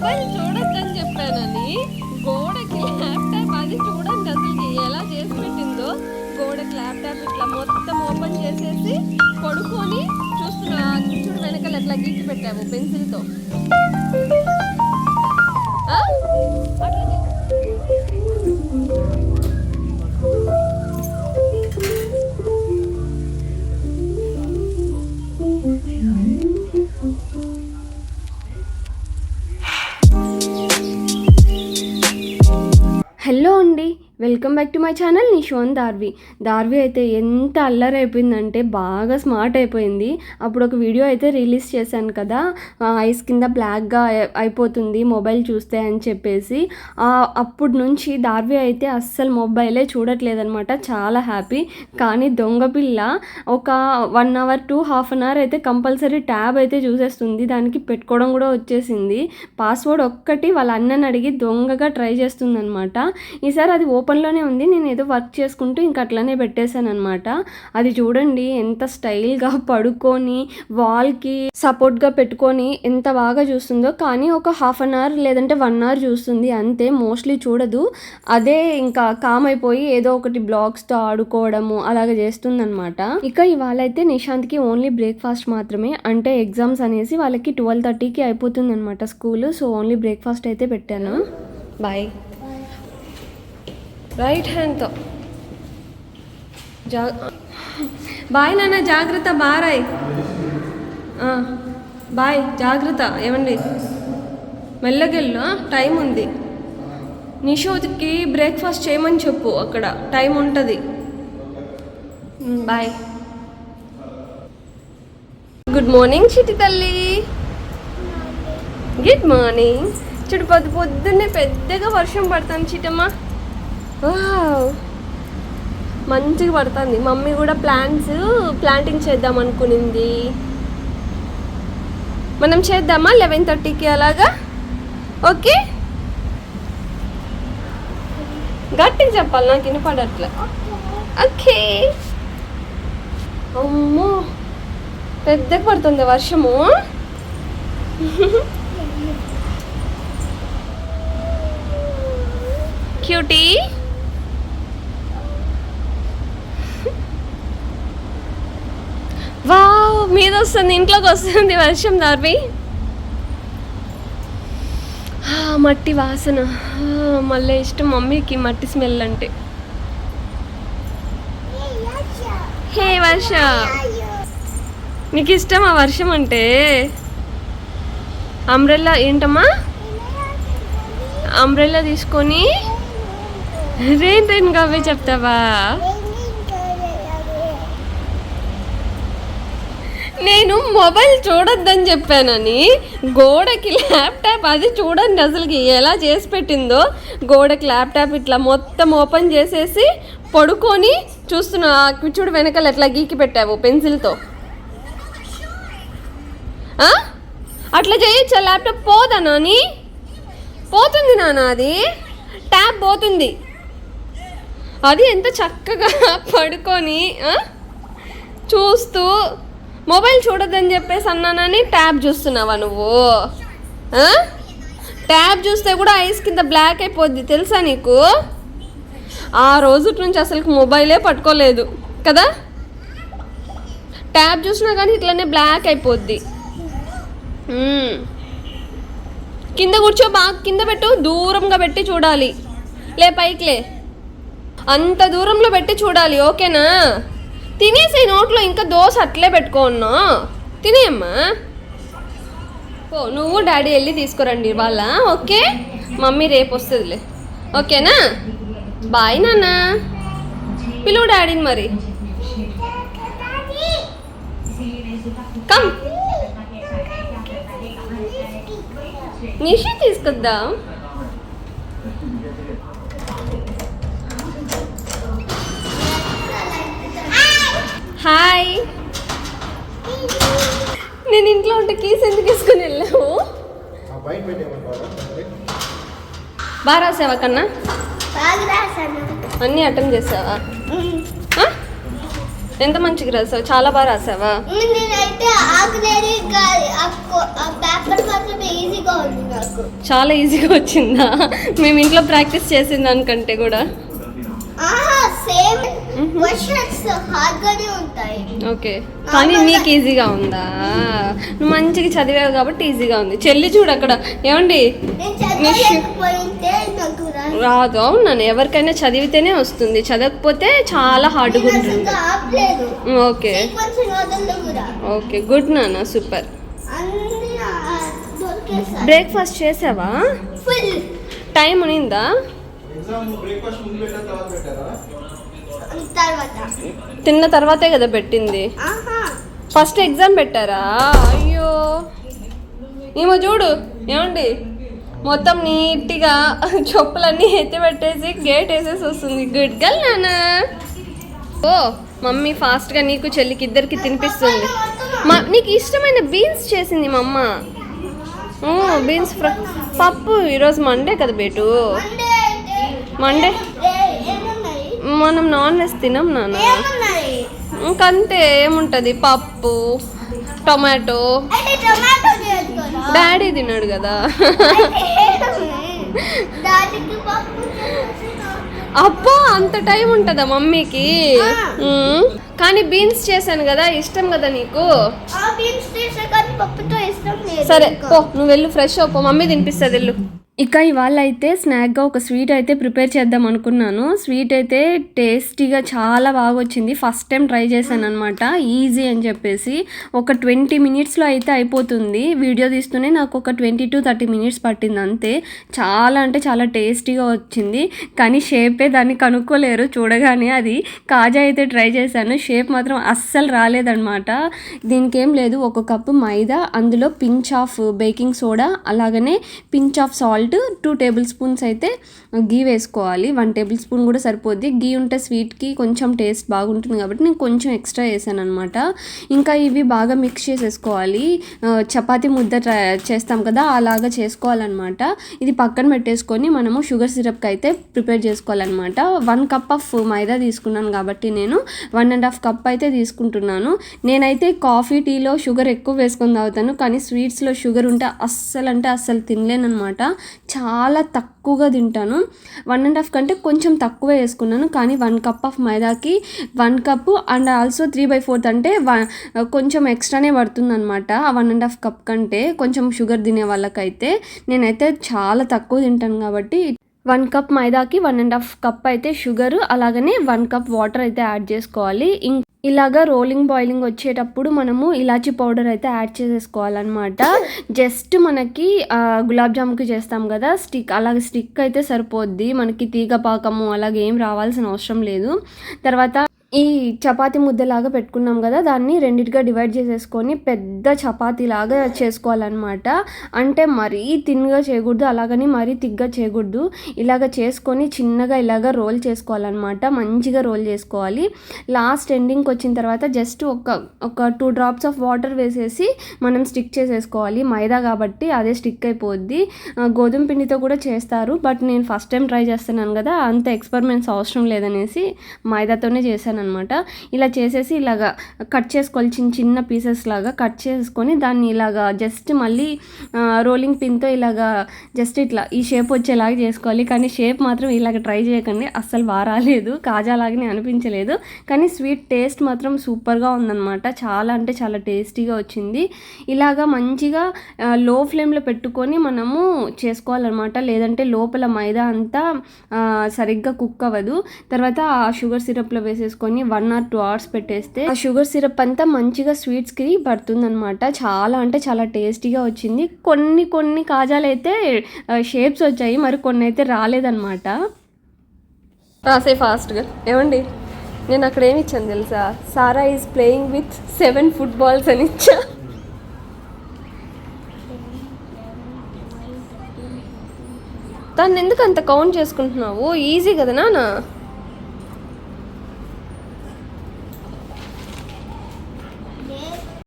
Mobile చూడొద్దని చెప్పానని గోడకి laptop అది చూడండి అసలు ఎలా చేసి పెట్టిందో. గోడకి ల్యాప్టాప్ ఇట్లా మొత్తం ఓపెన్ చేసేసి పడుకొని చూస్తున్నా. చూడు వెనకాల ఎట్లా గీకి పెట్టాము పెన్సిల్తో. Welcome back to my channel నిషోన్ Darvi. Darvi అయితే ఎంత అల్లరి అయిపోయిందంటే బాగా స్మార్ట్ అయిపోయింది. అప్పుడు ఒక వీడియో అయితే రిలీజ్ చేశాను కదా ఐస్ కింద బ్లాక్గా అయిపోతుంది మొబైల్ చూస్తే అని చెప్పేసి. అప్పుడు నుంచి దార్వి అయితే అస్సలు మొబైలే చూడట్లేదనమాట చాలా హ్యాపీ. కానీ దొంగ పిల్ల ఒక one hour to half an hour అయితే కంపల్సరీ ట్యాబ్ అయితే చూసేస్తుంది. దానికి పెట్టుకోవడం కూడా వచ్చేసింది. పాస్వర్డ్ ఒక్కటి వాళ్ళ అన్నని అడిగి దొంగగా ట్రై చేస్తుందనమాట ఈసారి అది ఓపెన్లోనే ఉంది. నేను ఏదో వర్క్ చేసుకుంటూ ఇంక అట్లనే పెట్టేశాను అనమాట అది చూడండి ఎంత స్టైల్గా పడుకొని వాల్కి సపోర్ట్గా పెట్టుకొని ఎంత బాగా చూస్తుందో. కానీ ఒక హాఫ్ అన్ అవర్ లేదంటే వన్ అవర్ చూస్తుంది. అంతే మోస్ట్లీ చూడదు. అదే ఇంకా కామ్ అయిపోయి ఏదో ఒకటి బ్లాగ్స్తో ఆడుకోవడము అలాగ చేస్తుందనమాట ఇక ఇవాళ అయితే నిశాంత్కి ఓన్లీ బ్రేక్ఫాస్ట్ మాత్రమే. అంటే ఎగ్జామ్స్ అనేసి వాళ్ళకి ట్వెల్వ్ థర్టీకి అయిపోతుంది అనమాట స్కూల్. సో ఓన్లీ బ్రేక్ఫాస్ట్ అయితే పెట్టాను. బాయ్ రైట్ హ్యాండ్తో జా బాయ్ నాన్న జాగ్రత్త బారాయ్. బాయ్ జాగ్రత్త ఏమండి? మెల్లగెళ్ళు టైం ఉంది. నిషోద్కి బ్రేక్ఫాస్ట్ చేయమని చెప్పు అక్కడ టైం ఉంటుంది. బాయ్. గుడ్ మార్నింగ్ చిటి తల్లి. Good morning. చూడు పొద్దు పొద్దున్నే పెద్దగా వర్షం పడతాను చిటమ్మా మంచిగా పడుతుంది. మమ్మీ కూడా ప్లాంట్స్ ప్లాంటింగ్ చేద్దాం అనుకునింది. మనం చేద్దామా? లెవెన్ థర్టీకి అలాగా? ఓకే. గట్టిగా చెప్పాలి నాకు వినపడట్లే. ఓకే. అమ్మో. పెద్దగా పడుతుంది వర్షము. క్యూటీ. వావ్ మీద వస్తుంది ఇంట్లోకి వస్తుంది వర్షం దార్వి ఆ, మట్టి వాసన. మళ్ళీ ఇష్టం మమ్మీకి మట్టి స్మెల్ అంటే. హే వర్ష. నీకు ఇష్టమా వర్షం అంటే? అంబ్రెల్లా ఏంటమ్మా? అంబ్రెల్లా తీసుకొని రేన్ రేన్ కావే చెప్తావా? నేను మొబైల్ చూడొద్దని చెప్పానని గోడకి ల్యాప్టాప్ అది చూడండి అసలుకి ఎలా చేసి పెట్టిందో. గోడకి ల్యాప్టాప్ ఇట్లా మొత్తం ఓపెన్ చేసేసి పడుకొని చూస్తున్నా ఆ చూడు వెనకాల ఎట్లా గీకి పెట్టావు పెన్సిల్తో. అట్లా అట్లా చేయొచ్చా ల్యాప్టాప్? పోదా నాని? పోతుంది నాన్న అది? ట్యాబ్ పోతుంది. అది ఎంత చక్కగా పడుకొని చూస్తూ మొబైల్ చూడొద్దని చెప్పేసి అన్నానని ట్యాబ్ చూస్తున్నావా నువ్వు? ట్యాబ్ చూస్తే కూడా ఐస్ కింద బ్లాక్ అయిపోద్ది తెలుసా నీకు? ఆ రోజు నుంచి అసలు మొబైలే పట్టుకోలేదు కదా? ట్యాబ్ చూసినా కానీ ఇట్లనే బ్లాక్ అయిపోద్ది. కింద కూర్చో బాగా కింద పెట్టు దూరంగా పెట్టి చూడాలి. లే పైకిలే అంత దూరంలో పెట్టి చూడాలి ఓకేనా? తినేసి నోట్లో ఇంకా దోశ అట్లే పెట్టుకోన్నా తినేయమ్మా ఓ నువ్వు డాడీ వెళ్ళి తీసుకురండి వాళ్ళ ఓకే? మమ్మీ రేపు వస్తుందిలే. ఓకేనా? బాయ్ నాన్న. పిలువు డాడీని మరి. కమ్. నిషి తీసుకొద్దాం. హాయ్ నేను ఇంట్లో ఉంటే కీస్ ఎందుకు తీసుకుని వెళ్ళావు? ఆ బయట పెట్టేయమంటారా బాగా రాసావా కన్నా? అన్నీ అటెండ్ చేసావా? ఎంత మంచిగా రాసావు? చాలా బాగా రాసావా? చాలా ఈజీగా వచ్చిందా? మేము ఇంట్లో ప్రాక్టీస్ చేసిన దానికంటే కూడా. క్వశ్చన్స్ ఉంటాయి. ఓకే. కానీ నీకు ఈజీగా ఉందా? నువ్వు మంచిగా చదివావు కాబట్టి ఈజీగా ఉంది. చెల్లి చూడు అక్కడ. ఏమండి? నేను చదవలేకపోయింటే నాకు రాదు. రాదు. అవును ఎవరికైనా చదివితేనే వస్తుంది. చదవకపోతే చాలా హార్డ్గా ఉంటుంది ఓకే. ఓకే గుడ్ నాన్న సూపర్. బ్రేక్ఫాస్ట్ చేసావా? ఫుల్. టైం ఉనిందా? తిన్న తర్వాతే కదా పెట్టింది. ఫస్ట్ ఎగ్జామ్ పెట్టారా? అయ్యో. ఏమో చూడు ఏమండి? మొత్తం నీట్గా చెప్పులన్నీ ఎత్తి పెట్టేసి గేట్ వేసేసి వస్తుంది. గుడ్ గల్ నాన్న ఓ మమ్మీ ఫాస్ట్గా నీకు చెల్లికి ఇద్దరికి తినిపిస్తుంది. మా నీకు ఇష్టమైన బీన్స్ చేసింది మా అమ్మ. బీన్స్ ఫ్రై పప్పు. ఈరోజు మండే కదా బేటు? మండే అయితే మండే ఏ- ఏమున్నాయి మనం నాన్ వెజ్ తినం నాన్న. ఇంకంతే ఏముంటుంది? పప్పు టొమాటో. డాడీ తిన్నాడు కదా. అబ్బో అంత టైం ఉంటుందా మమ్మీకి. కానీ బీన్స్ చేశాను కదా ఇష్టం కదా నీకు? సరే. పో నువ్వు వెళ్ళు ఫ్రెష్ అవ్వు మమ్మీ తినిపిస్తుంది వెళ్ళు. ఇక ఇవాళ అయితే స్నాక్గా ఒక స్వీట్ అయితే ప్రిపేర్ చేద్దాం అనుకున్నాను. స్వీట్ అయితే టేస్టీగా చాలా బాగా వచ్చింది ఫస్ట్ టైం ట్రై చేశాను అనమాట ఈజీ అని చెప్పేసి ఒక ట్వంటీ మినిట్స్లో అయితే అయిపోతుంది. వీడియో తీస్తూనే నాకు ఒక ట్వంటీ టు థర్టీ మినిట్స్ పట్టింది అంతే. చాలా అంటే చాలా టేస్టీగా వచ్చింది. కానీ షేపే దాన్ని కనుక్కోలేరు చూడగానే అది. కాజా అయితే ట్రై చేశాను. షేప్ మాత్రం అస్సలు రాలేదనమాట దీనికి ఏం లేదు. ఒక కప్పు మైదా అందులో పించ్ ఆఫ్ బేకింగ్ సోడా అలాగనే pinch of salt two tablespoons అయితే గీ వేసుకోవాలి. వన్ టేబుల్ స్పూన్ కూడా సరిపోద్ది. గీ ఉంటే స్వీట్కి కొంచెం టేస్ట్ బాగుంటుంది కాబట్టి నేను కొంచెం ఎక్స్ట్రా వేసాను అనమాట ఇంకా ఇవి బాగా మిక్స్ చేసేసుకోవాలి. చపాతి చపాతీ ముద్ద ట్రై చేస్తాం కదా అలాగా చేసుకోవాలన్నమాట. ఇది పక్కన పెట్టేసుకొని మనము షుగర్ సిరప్కి అయితే ప్రిపేర్ చేసుకోవాలన్నమాట. వన్ కప్ ఆఫ్ మైదా తీసుకున్నాను కాబట్టి నేను వన్ అండ్ హాఫ్ కప్ అయితే తీసుకుంటున్నాను. నేనైతే కాఫీ టీలో షుగర్ ఎక్కువ వేసుకొని తాగుతాను కానీ స్వీట్స్లో షుగర్ ఉంటే అస్సలు అంటే అస్సలు తినలేనమాట చాలా తక్కువగా తింటాను. వన్ అండ్ హాఫ్ కంటే కొంచెం తక్కువ వేసుకున్నాను. కానీ one cup of మైదాకి one cup and also three by fourth అంటే వన్ కొంచెం ఎక్స్ట్రానే పడుతుంది అనమాట ఆ వన్ అండ్ హాఫ్ కప్ కంటే. కొంచెం షుగర్ తినే వాళ్ళకైతే నేనైతే చాలా తక్కువ తింటాను కాబట్టి వన్ కప్ మైదాకి వన్ అండ్ హాఫ్ కప్ అయితే షుగర్ అలాగనే వన్ కప్ వాటర్ అయితే యాడ్ చేసుకోవాలి. ఇంకా ఇలాగా రోలింగ్ బాయిలింగ్ వచ్చేటప్పుడు మనము ఇలాచీ పౌడర్ అయితే యాడ్ చేసేసుకోవాలన్నమాట. జస్ట్ మనకి గులాబ్ జాముకి చేస్తాం కదా స్టిక్ అలాగే స్టిక్ అయితే సరిపోద్ది. మనకి తీగ పాకము అలాగే ఏం రావాల్సిన అవసరం లేదు. తర్వాత ఈ చపాతి ముద్దలాగా పెట్టుకున్నాం కదా దాన్ని రెండిటిగా డివైడ్ చేసేసుకొని పెద్ద పెద్ద చపాతీలాగా చేసుకోవాలన్నమాట. అంటే మరీ తిన్గా చేయకూడదు అలాగని మరీ తిగ్గా చేయకూడదు. ఇలాగ చేసుకొని చిన్నగా ఇలాగ రోల్ చేసుకోవాలన్నమాట. మంచిగా రోల్ చేసుకోవాలి. లాస్ట్ ఎండింగ్కి వచ్చిన తర్వాత జస్ట్ ఒక ఒక టూ డ్రాప్స్ ఆఫ్ వాటర్ వేసేసి మనం స్టిక్ చేసేసుకోవాలి. మైదా కాబట్టి అదే స్టిక్ అయిపోద్ది. గోధుమ పిండితో కూడా చేస్తారు. బట్ నేను ఫస్ట్ టైం ట్రై చేస్తున్నాను కదా అంత ఎక్స్పెరిమెంట్స్ అవసరం లేదనేసి మైదాతోనే చేశాను అనమాట ఇలా చేసేసి ఇలాగా కట్ చేసుకోవాలి. చిన్న చిన్న పీసెస్ లాగా కట్ చేసుకొని దాన్ని ఇలాగా జస్ట్ మళ్ళీ రోలింగ్ పిన్తో ఇలాగా జస్ట్ ఇట్లా ఈ షేప్ వచ్చేలాగా చేసుకోవాలి. కానీ షేప్ మాత్రం ఇలాగ ట్రై చేయకండి. అస్సలు వారాలేదు. కాజాలాగానే కాజా లాగానే అనిపించలేదు. కానీ స్వీట్ టేస్ట్ మాత్రం సూపర్గా ఉందన్నమాట. చాలా అంటే చాలా టేస్టీగా వచ్చింది. ఇలాగా మంచిగా లో ఫ్లేమ్లో పెట్టుకొని మనము చేసుకోవాలన్నమాట. లేదంటే లోపల మైదా అంతా సరిగ్గా కుక్ అవ్వదు. తర్వాత ఆ షుగర్ సిరప్లో వేసేసుకొని వన్ ఆర్ టూ అవర్స్ పెట్టేస్తే ఆ షుగర్ సిరప్ అంతా మంచిగా స్వీట్స్కి పడుతుందన్నమాట. చాలా అంటే చాలా టేస్టీగా వచ్చింది. కొన్ని కొన్ని కాజాలు అయితే షేప్స్ వచ్చాయి మరి కొన్ని అయితే రాలేదన్నమాట. రాసే ఫాస్ట్గా. ఏమండి? నేను అక్కడ ఏమి ఇచ్చాను తెలుసా? Sara is playing with seven footballs అని ఇచ్చా. దాన్ని ఎందుకు అంత కౌంట్ చేసుకుంటున్నావు? ఈజీ కదా నా